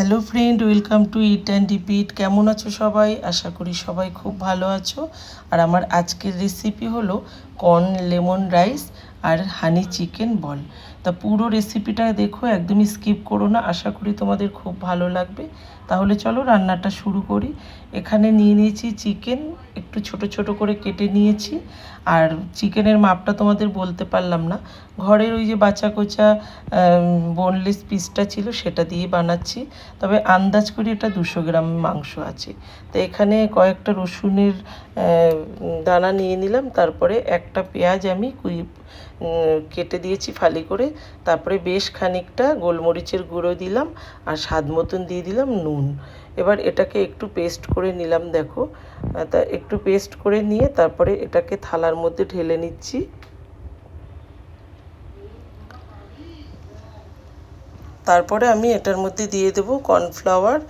Hello friend, welcome to eat and repeat. কেমন আছো সবাই? আশা করি সবাই খুব ভালো আছো। আর আমার আজকের রেসিপি হলো কর্ন লেমন রাইস আর হানি চিকেন বল। তা পুরো রেসিপিটা দেখো, একদমই স্কিপ করো না। আশা করি তোমাদের খুব ভালো লাগবে। তাহলে চলো রান্নাটা শুরু করি। এখানে নিয়ে নিয়েছি চিকেন একটু ছোট ছোট করে কেটে নিয়েছি। আর চিকেনের মাপটা তোমাদের বলতে পারলাম না। ঘরের ওই যে বাচ্চা কোচা বোনলেস পিসটা ছিল, সেটা দিয়ে বানাচ্ছি। তবে আন্দাজ করি এটা দুশো গ্রাম মাংস আছে। তো এখানে কয়েকটা রসুনের দানা নিয়ে নিলাম। তারপরে একটা পেঁয়াজ আমি কুই কেটে দিয়েছি ফালি করে। তারপরে বেশ খানিকটা গোলমরিচের গুঁড়ো দিলাম আর স্বাদ মতন দিয়ে দিলাম নুন। এবার এটাকে একটু পেস্ট করে নিলাম, দেখো। তা একটু পেস্ট করে নিয়ে তারপরে এটাকে থালার মধ্যে ঢেলে নিচ্ছি। তারপরে আমি এটার মধ্যে দিয়ে দেবো কর্নফ্লাওয়ার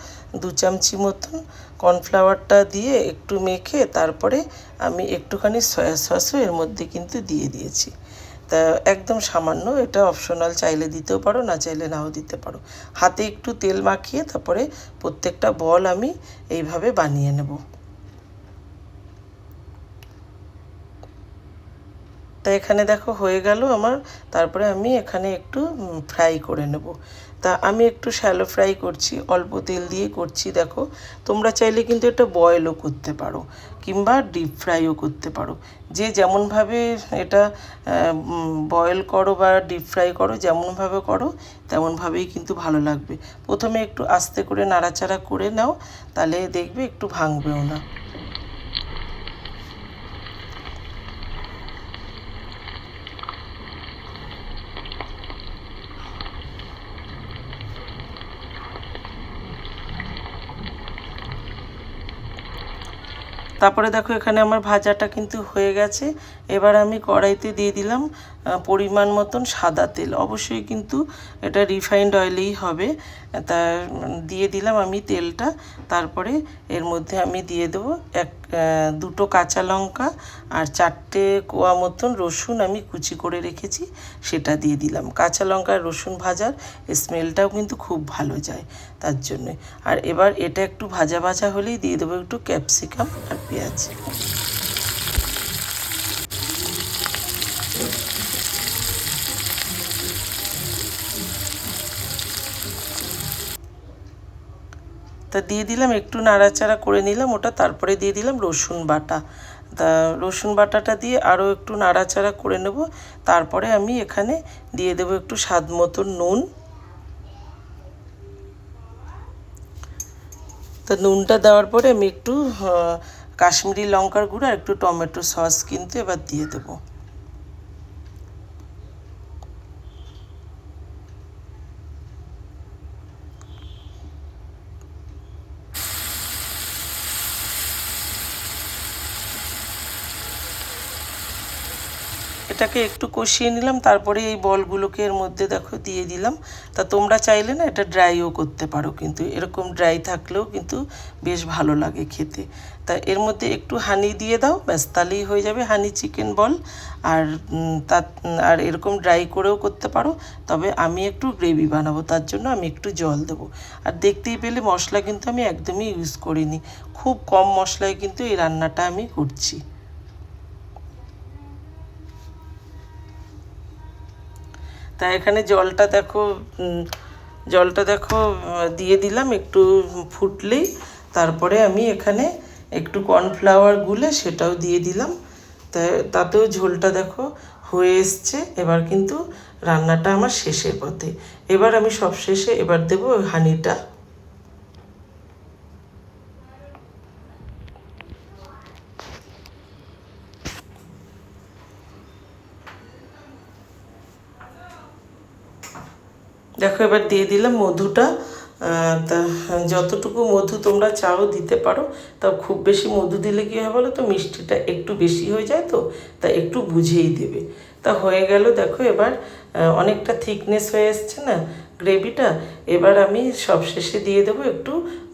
দু চামচি মতন। কর্নফ্লাওয়ারটা দিয়ে একটু মেখে তারপরে আমি একটুখানি সয়া সসও এর মধ্যে কিন্তু দিয়ে দিয়েছি। তা একদম সামান্য, এটা অপশনাল চাইলে দিতেও পারো, না চাইলে নাও দিতে পারো। হাতে একটু তেল মাখিয়ে তারপরে প্রত্যেকটা বল আমি এইভাবে বানিয়ে নেব। তা এখানে দেখো হয়ে গেল আমার, তারপরে আমি এখানে একটু ফ্রাই করে নেব। তা আমি একটু শ্যালো ফ্রাই করছি, অল্প তেল দিয়ে করছি, দেখো। তোমরা চাইলে কিন্তু এটা বয়েলও করতে পারো, কিংবা ডিপ ফ্রাইও করতে পারো। যে যেমনভাবে এটা বয়েল করো বা ডিপ ফ্রাই করো, যেমনভাবে করো, তেমনভাবেই কিন্তু ভালো লাগবে। প্রথমে একটু আস্তে করে নাড়াচাড়া করে নাও, তাহলে দেখবে একটু ভাঙবেও না। তারপরে দেখো এখানে আমার ভাজাটা কিন্তু হয়ে গেছে। এবার আমি কড়াইতে দিয়ে দিলাম পরিমাণ মতন সাদা তেল। অবশ্যই কিন্তু এটা রিফাইন্ড অয়েলেই হবে। তা দিয়ে দিলাম আমি তেলটা। তারপরে এর মধ্যে আমি দিয়ে দেবো এক দুটো কাঁচা লঙ্কা আর চারটে কোয়া মতন রসুন আমি কুচি করে রেখেছি, সেটা দিয়ে দিলাম। কাঁচা লঙ্কা রসুন ভাজার স্মেলটাও কিন্তু খুব ভালো যায় তার জন্যে। আর এবার এটা একটু ভাজা ভাজা হলেই দিয়ে দেবো একটু ক্যাপসিকাম আর পেঁয়াজ। তা দিয়ে দিলাম, একটু নাড়াচাড়া করে নিলাম, ওটা তারপরে দিয়ে দিলাম রসুন বাটা। তা রসুন বাটাটা দিয়ে আরও একটু নাড়াচাড়া করে নেব, তারপরে আমি এখানে দিয়ে দেবো একটু স্বাদ মতো নুন। তো নুনটা দেওয়ার পরে আমি একটু কাশ্মীরি লঙ্কার গুঁড়ো আর একটু টমেটো সস কিন্তু এবার দিয়ে দেবো। এটাকে একটু কষিয়ে নিলাম, তারপরে এই বলগুলোকে এর মধ্যে দেখো দিয়ে দিলাম। তা তোমরা চাইলে না এটা ড্রাইও করতে পারো, কিন্তু এরকম ড্রাই থাকলেও কিন্তু বেশ ভালো লাগে খেতে। তা এর মধ্যে একটু হানি দিয়ে দাও, ব্যাস তাহলেই হয়ে যাবে হানি চিকেন বল আর তা আর এরকম ড্রাই করেও করতে পারো, তবে আমি একটু গ্রেভি বানাবো, তার জন্য আমি একটু জল দেবো। আর দেখতেই পেলে মশলা কিন্তু আমি একদমই ইউজ করিনি। খুব কম মশলায় কিন্তু এই রান্নাটা আমি করছি। তা এখানে জলটা দেখো জলটা দেখো দিয়ে দিলাম, একটু ফুটলেই। তারপরে আমি এখানে একটু কর্নফ্লাওয়ার গুলে সেটাও দিয়ে দিলাম। তাতেও ঝোলটা দেখো হয়ে এসছে। এবার কিন্তু রান্নাটা আমার শেষের পথে। এবার আমি সব শেষে এবার দেবো হানিটা দেখো, এবার দিয়ে দিলাম মধুটা। তা, যতটুকু মধু তোমরা চাও দিতে পারো। তা খুব বেশি মধু দিলে কী হয় বলো তো, মিষ্টিটা একটু বেশি হয়ে যায় তো, তা একটু বুঝেই দেবে। তা হয়ে গেল, দেখো এবার অনেকটা থিকনেস হয়ে এসছে না গ্রেভিটা এবার আমি সবশেষে দিয়ে দেবো একটু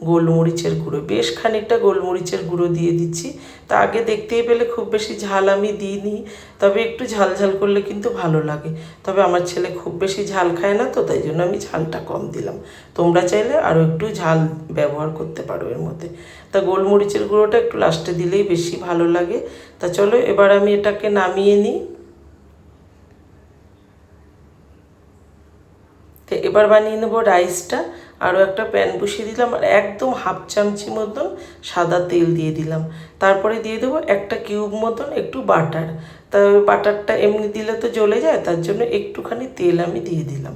গোলমরিচের গুঁড়ো। বেশ খানিকটা গোলমরিচের গুঁড়ো দিয়ে দিচ্ছি। তা আগে দেখতেই পেলে খুব বেশি ঝাল আমি দিইনি, তবে একটু ঝাল ঝাল করলে কিন্তু ভালো লাগে। তবে আমার ছেলে খুব বেশি ঝাল খায় না তো, তাই জন্য আমি ঝালটা কম দিলাম। তোমরা চাইলে আরও একটু ঝাল ব্যবহার করতে পারো এর মধ্যে। তা গোলমরিচের গুঁড়োটা একটু লাস্টে দিলেই বেশি ভালো লাগে। তা চলো এবার আমি এটাকে নামিয়ে নিই তো এবার বানিয়ে নেব রাইসটা আরও একটা প্যান বসিয়ে দিলাম আর একদম হাফ চামচি মতন সাদা তেল দিয়ে দিলাম। তারপরে দিয়ে দেবো একটা কিউব মতন একটু বাটার তা বাটারটা এমনি দিলে তো জ্বলে যায়, তার জন্য একটুখানি তেল আমি দিয়ে দিলাম।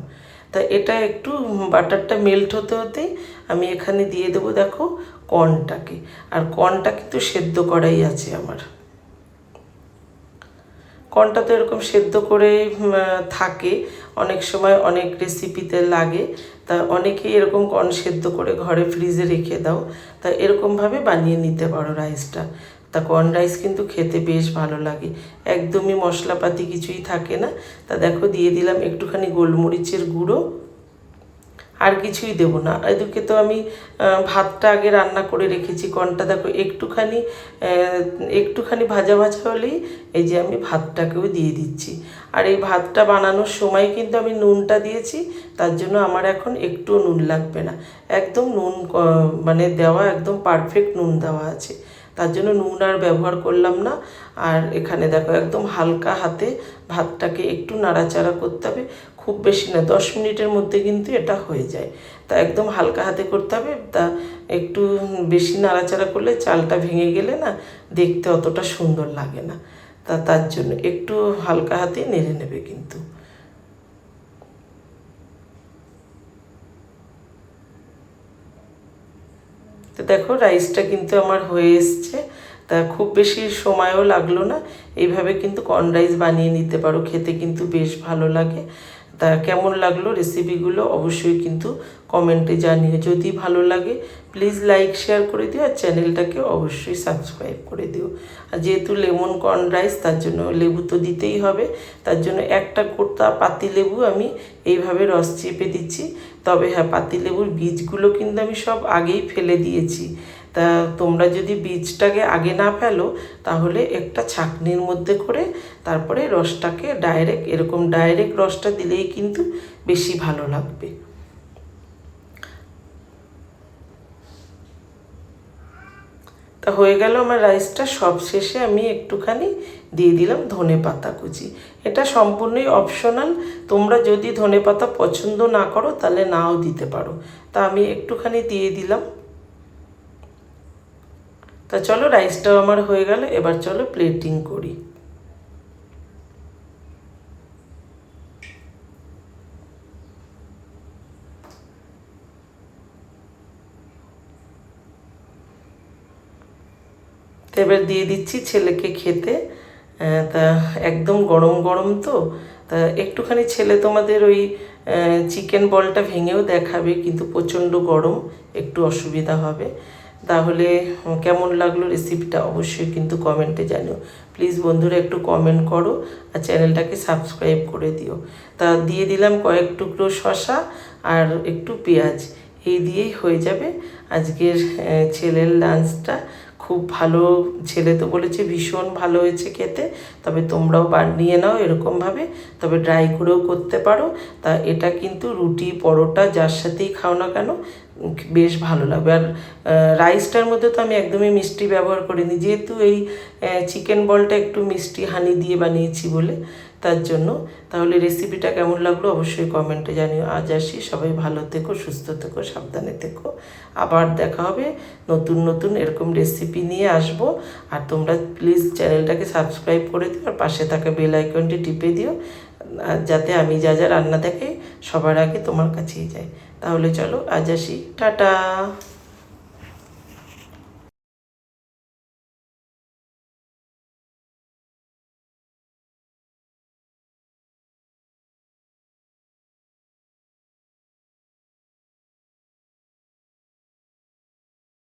তা এটা একটু বাটারটা মেল্ট হতে হতেই আমি এখানে দিয়ে দেবো দেখো কর্নটাকে আর কর্নটা কিন্তু সেদ্ধ করাই আছে আমার। কর্নটা তো এরকম সেদ্ধ করে থাকে। অনেক সময় অনেক রেসিপিতে লাগে। তা অনেকেই এরকম কর্ন সেদ্ধ করে ঘরে ফ্রিজে রেখে দাও। তা এরকমভাবে বানিয়ে নিতে পারো রাইসটা তা কর্ন রাইস কিন্তু খেতে বেশ ভালো লাগে। একদমই মশলাপাতি কিছুই থাকে না। তা দেখো, দিয়ে দিলাম একটুখানি গোলমরিচের গুঁড়ো। আর কিছুই দেব না। এদিকে তো আমি ভাতটা আগে রান্না করে রেখেছি, কনটা দেখো একটুখানি একটুখানি ভাজা ভাজা হলেই এই যে আমি ভাতটাকেও দিয়ে দিচ্ছি। আর এই ভাতটা বানানোর সময় কিন্তু আমি নুনটা দিয়েছি, তার জন্য আমার এখন একটু নুন লাগবে না। একদম নুন মানে দেওয়া একদম পারফেক্ট নুন দেওয়া আছে। তার জন্য নুন আর ব্যবহার করলাম না। আর এখানে দেখো একদম হালকা হাতে ভাতটাকে একটু নাড়াচাড়া করতে হবে। খুব বেশি না, দশ মিনিটের মধ্যে কিন্তু এটা হয়ে যায়। তা একদম হালকা হাতে করতে হবে, তা একটু বেশি নাড়াচাড়া করলে চালটা ভেঙে গেলে না দেখতে অতটা সুন্দর লাগে না। তা তার জন্য একটু হালকা হাতে নেড়ে নেবে কিন্তু। তো দেখো রাইসটা কিন্তু আমার হয়ে এসছে, তা খুব বেশি সময়ও লাগল না। এইভাবে কিন্তু কর্ন রাইস বানিয়ে নিতে পারো, খেতে কিন্তু বেশ ভালো লাগে। তা কেমন লাগল রেসিপিগুলো অবশ্যই কিন্তু কমেন্টে জানিও। যদি ভালো লাগে প্লিজ লাইক শেয়ার করে দিও আর চ্যানেলটাকে অবশ্যই সাবস্ক্রাইব করে দিও। আর যেহেতু লেমন কর্ন রাইস তার জন্য লেবু তো দিতেই হবে। তার জন্য একটা কোর্তা পাতি লেবু আমি এইভাবে রস চেপে দিচ্ছি। তবে হ্যাঁ পাতি লেবুর বীজগুলো কিন্তু আমি সব আগেই ফেলে দিয়েছি। তা তোমরা যদি বীজটাকে আগে না ফেলো, তাহলে একটা ছাকনির মধ্যে করে তারপরে রসটাকে ডাইরেক্ট এরকম ডাইরেক্ট রসটা দিলেই কিন্তু বেশি ভালো লাগবে। তা হয়ে গেল আমার রাইসটা, সব শেষে আমি একটুখানি দিয়ে দিলাম ধনে পাতা কুচি। এটা সম্পূর্ণই অপশনাল তোমরা যদি ধনে পাতা পছন্দ না করো, তাহলে নাও দিতে পারো। তা আমি একটুখানি দিয়ে দিলাম। তা চলো রাইসটাও আমার হয়ে গেল, এবার চলো প্লেটিং করি। এবার দিয়ে দিচ্ছি ছেলেকে খেতে তা একদম গরম গরম তো, তা একটুখানি ছেলে তোমাদের ওই চিকেন বলটা ভেঙেও দেখাবে, কিন্তু প্রচণ্ড গরম, একটু অসুবিধা হবে। তাহলে কেমন লাগল রেসিপিটা অবশ্যই কিন্তু কমেন্টে জানিও। প্লিজ বন্ধুরা, একটু কমেন্ট করো আর চ্যানেলটাকে সাবস্ক্রাইব করে দিও। তা দিয়ে দিলাম কয়েক টুকরো শশা আর একটু পেঁয়াজ। এই দিয়েই হয়ে যাবে আজকের ছেলের লাঞ্চটা খুব ভালো ছেলে তো বলেছে, ভীষণ ভালো হয়েছে খেতে। তবে তোমরাও বানিয়ে নাও এরকমভাবে। তবে ড্রাই করেও করতে পারো। তা এটা কিন্তু রুটি, পরোটা, যার সাথেই খাও না কেন বেশ ভালো লাগবে। আর রাইসটার মধ্যে তো আমি একদমই মিষ্টি ব্যবহার করিনি। যেহেতু এই চিকেন বলটা একটু মিষ্টি হানি দিয়ে বানিয়েছি বলে তার জন্য, তাহলে রেসিপিটা কেমন লাগল অবশ্যই কমেন্টে জানিও। আজ আসি। সবাই ভালো থেকো, সুস্থ থেকো, সাবধানে থেকো। আবার দেখা হবে নতুন নতুন এরকম রেসিপি নিয়ে আসব। আর তোমরা প্লিজ চ্যানেলটাকে সাবস্ক্রাইব করে দিও আর পাশে থাকা বেল আইকনটি টিপে দিও। যাতে আমি যা যা রান্না দেখে সবার আগে তোমার কাছেই যাই তাহলে চলো আজ আসি। টাটা।